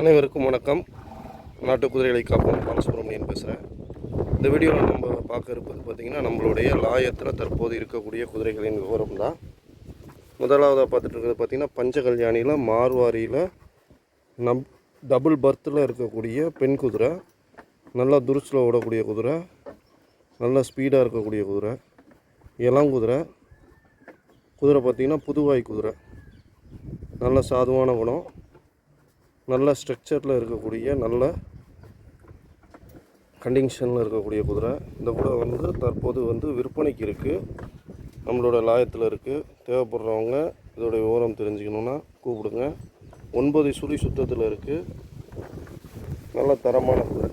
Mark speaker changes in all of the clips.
Speaker 1: அனைவருக்கும் வணக்கம். நாட்டு குதிரைகளை காப்போம். பாலசுப்ரமணியன் பேசுகிறேன் இந்த வீடியோவில் நம்ம பார்க்க இருப்பது பார்த்திங்கன்னா நம்மளுடைய லாயத்தில் தற்போது இருக்கக்கூடிய குதிரைகளின் விவரம் தான் முதலாவதாக பார்த்துட்டு இருக்கிறது பார்த்திங்கன்னா பஞ்சகல்யாணியில் மார்வாரியில் நம் டபுள் பர்த்தில் இருக்கக்கூடிய பெண் குதிரை நல்லா துருச்சில் ஓடக்கூடிய குதிரை நல்ல ஸ்பீடாக இருக்கக்கூடிய குதிரை இளங்குதிரை குதிரை பார்த்திங்கன்னா புதுவாய் குதிரை. நல்ல சாதுவான குணம். நல்ல ஸ்ட்ரக்சரில் இருக்கக்கூடிய நல்ல கண்டிஷனில் இருக்கக்கூடிய குதிரை. இந்த குதிரை வந்து தற்போது வந்து விற்பனைக்கு இருக்குது நம்மளோட லாயத்தில் இருக்குது தேவைப்படுறவங்க இதோடைய விவரம் தெரிஞ்சுக்கணுன்னா கூப்பிடுங்க. ஒன்பது சுழி சுத்தத்தில் இருக்குது நல்ல தரமான குதிரை.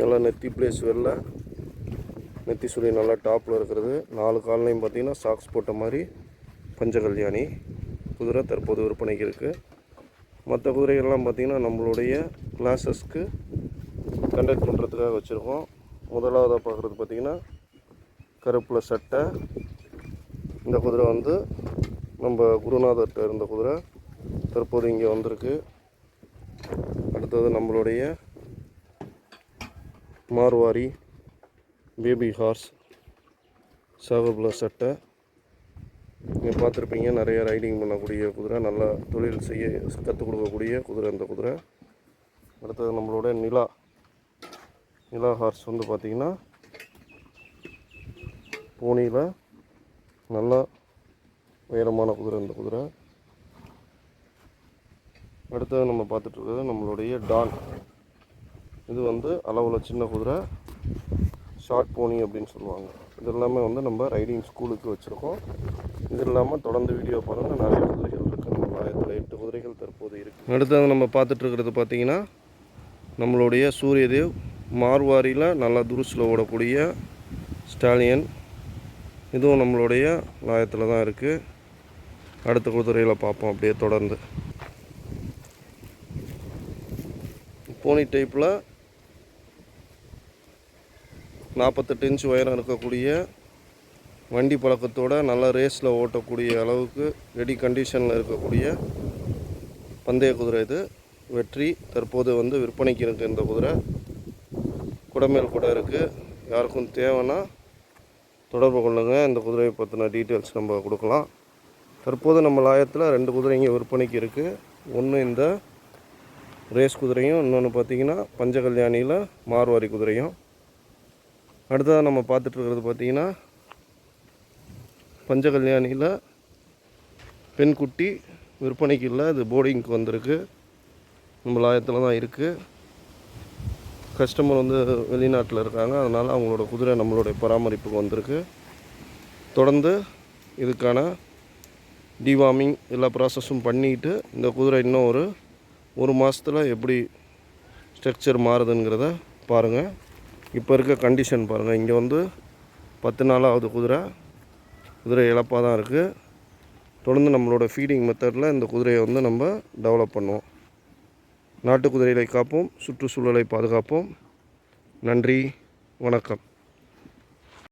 Speaker 1: நல்லா நெத்தி பிளேஸ் வெளில நெத்தி சுழி நல்லா டாப்பில் இருக்கிறது. நாலு கால்லையும் பார்த்தீங்கன்னா சாக்ஸ் போட்ட மாதிரி பஞ்சகல்யாணி. குதிரை தற்போது விற்பனைக்கு இருக்குது மற்ற குதிரைகள்லாம் பார்த்திங்கன்னா நம்மளுடைய கிளாஸஸ்க்கு கண்டக்ட் பண்ணுறதுக்காக வச்சுருக்கோம். முதலாவதாக பார்க்குறது பார்த்திங்கன்னா கருப்பில் சட்டை. இந்த குதிரை வந்து நம்ம குருநாதர்கிட்ட இருந்த குதிரை. தற்போது இங்கே வந்திருக்கு. அடுத்தது நம்மளுடைய மார்வாரி பேபி ஹார்ஸ் சவப்பில் சட்டை. நீங்கள் பார்த்துருப்பீங்க நிறைய ரைடிங் பண்ணக்கூடிய குதிரை நல்லா தொழில் செய்ய கற்றுக் கொடுக்கக்கூடிய குதிரை அந்த குதிரை. அடுத்தது நம்மளோட நிலா. நிலா ஹார்ஸ் வந்து பார்த்திங்கன்னா பூனியில் நல்லா உயரமான குதிரை அந்த குதிரை. அடுத்தது நம்ம பார்த்துட்டு இருக்கிறது நம்மளுடைய டான். இது வந்து அளவில் சின்ன குதிரை. ஷார்ட் போனி அப்படின்னு சொல்லுவாங்க. இது எல்லாமே வந்து நம்ம ரைடிங் ஸ்கூலுக்கு வச்சுருக்கோம். இது இல்லாமல் தொடர்ந்து வீடியோ பாருங்கள் நிறைய குதிரைகள் இருக்குது நம்ம ஆயிரத்தில் எட்டு குதிரைகள் தற்போது இருக்குது அடுத்தது நம்ம பார்த்துட்ருக்கிறது பார்த்திங்கன்னா நம்மளுடைய சூரியதேவ் மார்வாரியில் நல்லா துருசில் ஓடக்கூடிய ஸ்டாலியன். இதுவும் நம்மளுடைய லாயத்தில் தான் இருக்குது அடுத்த குதிரையில் பார்ப்போம். அப்படியே தொடர்ந்து. போனி டைப்பில் நாற்பத்தெட்டு இன்ச் உயரம் இருக்கக்கூடிய வண்டி பழக்கத்தோடு நல்ல ரேஸில் ஓட்டக்கூடிய அளவுக்கு ரெடி கண்டிஷனில் இருக்கக்கூடிய பந்தய குதிரை இது. வெற்றி தற்போது வந்து விற்பனைக்கு இருக்குது இந்த குதிரை. குடமேல் கூட இருக்குது யாருக்கும் தேவைன்னா தொடர்பு கொள்ளுங்கள் இந்த குதிரையை பற்றின டீட்டெயில்ஸ் நம்ம கொடுக்கலாம். தற்போது நம்ம லாயத்தில் ரெண்டு குதிரைங்க விற்பனைக்கு இருக்குது ஒன்று இந்த ரேஸ் குதிரையும் இன்னொன்று பார்த்திங்கன்னா பஞ்சகல்யாணியில் மார்வாரி குதிரையும். அடுத்ததாக நம்ம பார்த்துட்ருக்கிறது பார்த்திங்கன்னா பஞ்சகல்யாணியில் பெண் குட்டி விற்பனைக்கு இல்லை இது போர்டிங்க்கு வந்திருக்கு. நம்ம லாயத்தில் தான் இருக்குது கஸ்டமர் வந்து வெளிநாட்டில் இருக்காங்க. அதனால் அவங்களோட குதிரை நம்மளுடைய பராமரிப்புக்கு வந்திருக்கு. தொடர்ந்து இதுக்கான டிவார்மிங் எல்லா ப்ராசஸும் பண்ணிட்டு இந்த குதிரை இன்னும் ஒரு ஒரு மாதத்தில் எப்படி ஸ்ட்ரக்சர் மாறுதுங்கிறத பாருங்கள் இப்போ இருக்க கண்டிஷன் பாருங்கள் இங்கே வந்து பத்து நாளாவது குதிரை. குதிரை இழப்பாக தான் இருக்குது தொடர்ந்து நம்மளோட ஃபீடிங் மெத்தடில் இந்த குதிரையை வந்து நம்ம டெவலப் பண்ணுவோம். நாட்டு குதிரைகளை காப்போம் சுற்றுச்சூழலை பாதுகாப்போம். நன்றி வணக்கம்.